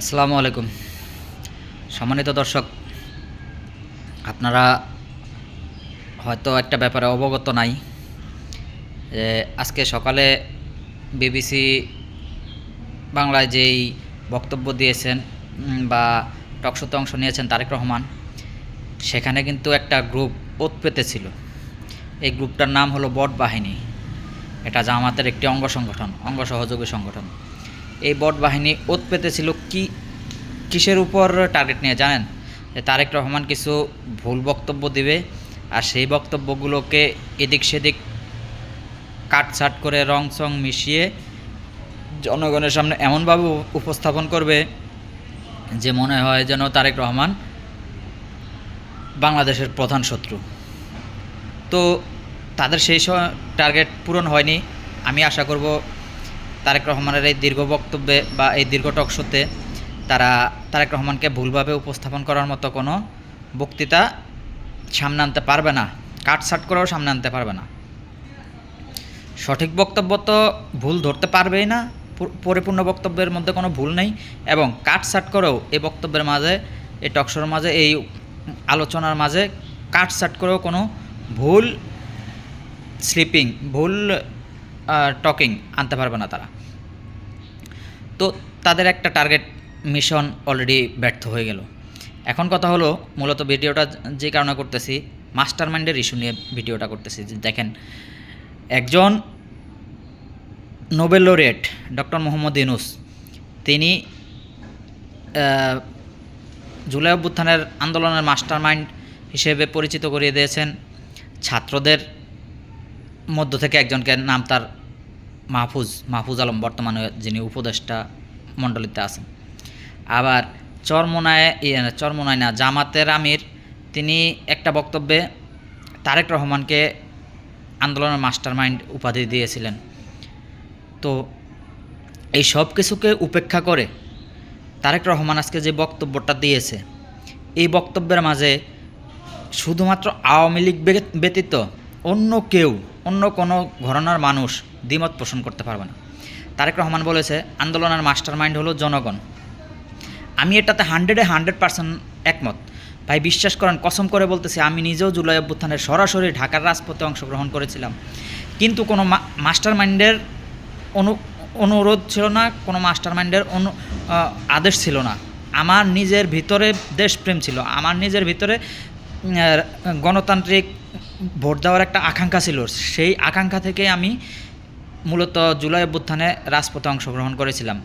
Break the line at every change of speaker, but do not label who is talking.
আসসালামু আলাইকুম। সম্মানিত দর্শক, আপনারা হয়তো একটা ব্যাপারে অবগত নাই যে আজকে সকালে বিবিসি বাংলায় যেই বক্তব্য দিয়েছেন বা টকশোতে অংশ নিয়েছেন তারেক রহমান, সেখানে কিন্তু একটা গ্রুপ ওত পেতেছিল। এই গ্রুপটার নাম হলো বট বাহিনী। এটা জামাতের একটি অঙ্গ সংগঠন, অঙ্গ সহযোগী সংগঠন। এই বট বাহিনী ওত পেতেছিল কি, কিসের উপর টার্গেট নিয়ে জানেন? তারেক রহমান কিছু ভুল বক্তব্য দিবে আর সেই বক্তব্যগুলোকে এদিক সেদিক কাটছাট করে রং সং মিশিয়ে জনগণের সামনে এমনভাবে উপস্থাপন করবে যে মনে হয় যেন তারেক রহমান বাংলাদেশের প্রধান শত্রু। তো তাদের সেই টার্গেট পূরণ হয়নি। আমি আশা করব তারেক রহমানের এই দীর্ঘ বক্তব্যে বা এই দীর্ঘ টকশোতে তারা তারেক রহমানকে ভুলভাবে উপস্থাপন করার মতো কোনো বক্তৃতা সামনে আনতে পারবে না কাটসাট করেও সামনে আনতে পারবে না। সঠিক বক্তব্য তো ভুল ধরতে পারবেই না পরিপূর্ণ বক্তব্যের মধ্যে কোনো ভুল নেই এবং কাটসাট করেও এই বক্তব্যের মাঝে, এই টকশোর মাঝে, এই আলোচনার মাঝে কাটসাট করেও কোনো ভুল স্লিপিং ভুল টকিং আনতে পারবে না তারা। তো তাদের একটা টার্গেট মিশন অলরেডি ব্যর্থ হয়ে গেল। এখন কথা হলো, মূলত ভিডিওটা যে কারণে করতেছি মাস্টার মাইন্ডের ইস্যু নিয়ে ভিডিওটা করতেছি। দেখেন, একজন Nobel laureate doctor Mohammad Yunus, তিনি জুলাই অভ্যুত্থানের আন্দোলনের মাস্টার মাইন্ড হিসেবে পরিচিত করিয়ে দিয়েছেন। ছাত্রদের মধ্য থেকে একজনকে নাম তার মাহফুজ মাহফুজ আলম বর্তমানে যিনি উপদেষ্টা মণ্ডলীতে আছেন। আবার চরমোনায় চরমোনায় না, জামাতের আমির, তিনি একটা বক্তব্যে তারেক রহমানকে আন্দোলনের মাস্টার মাইন্ড উপাধি দিয়েছিলেন। তো এই সব কিছুকে উপেক্ষা করে তারেক রহমান আজকে যে বক্তব্যটা দিয়েছে, এই বক্তব্যের মাঝে শুধুমাত্র আওয়ামী লীগ ব্যতীত অন্য কেউ কোনো ঘরনার মানুষ দ্বিমত পোষণ করতে পারবে না। তারেক রহমান বলেছে, আন্দোলনের মাস্টার মাইন্ড হলো জনগণ। আমি এটাতে হান্ড্রেডে হান্ড্রেড পার্সেন্ট একমত। ভাই, বিশ্বাস করেন, কসম করে বলতেছি, আমি নিজেও জুলাই অভ্যুত্থানের সরাসরি ঢাকার রাজপথে অংশগ্রহণ করেছিলাম। কিন্তু কোনো মাস্টার মাইন্ডের অনু, অনুরোধ ছিল না, কোনো মাস্টার মাইন্ডের অনু আদেশ ছিল না। আমার নিজের ভিতরে দেশপ্রেম ছিল। আমার নিজের ভিতরে গণতান্ত্রিক ভোট দেওয়ার একটা আকাঙ্ক্ষা ছিল। সেই আকাঙ্ক্ষা থেকে আমি মূলত জুলাই অভ্যুত্থানে রাজপথে অংশগ্রহণ করেছিলাম।